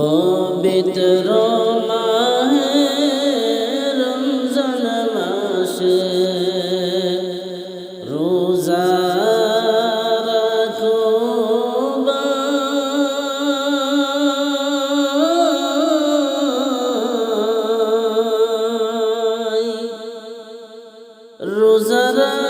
পবিত্র মাহে রমজান মাসে রোজা রাখো রোজা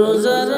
রোজার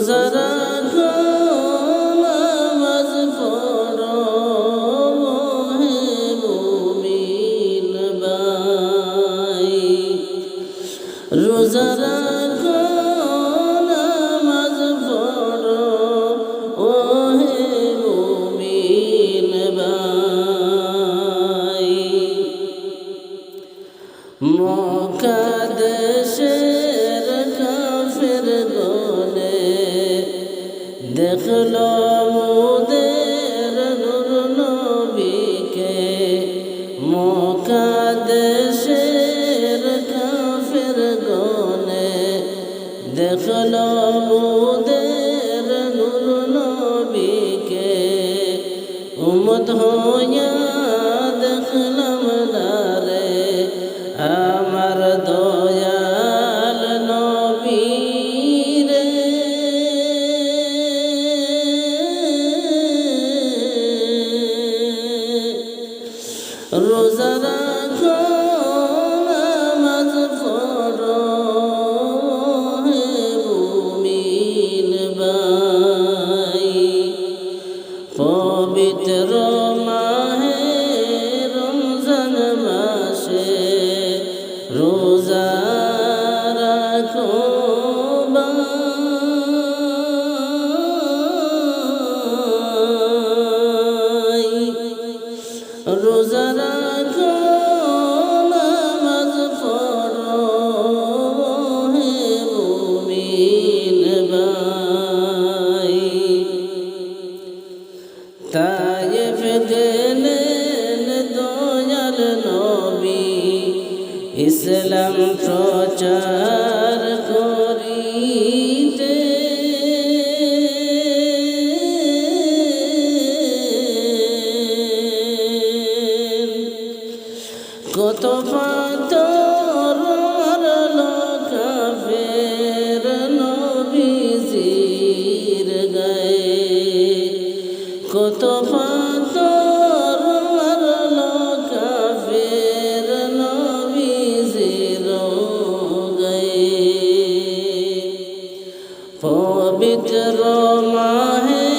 Rosanna. দেখলাম ওদের নূর নবীকে মকাদেশের কাফের গনে দেখলাম ওদের নূর নবীকে উমত হইয়া দেখলাম প্রচার করিতে। কত পাতর লোকাবের নবীজির গায়ে কত পা পবিত্র মাহে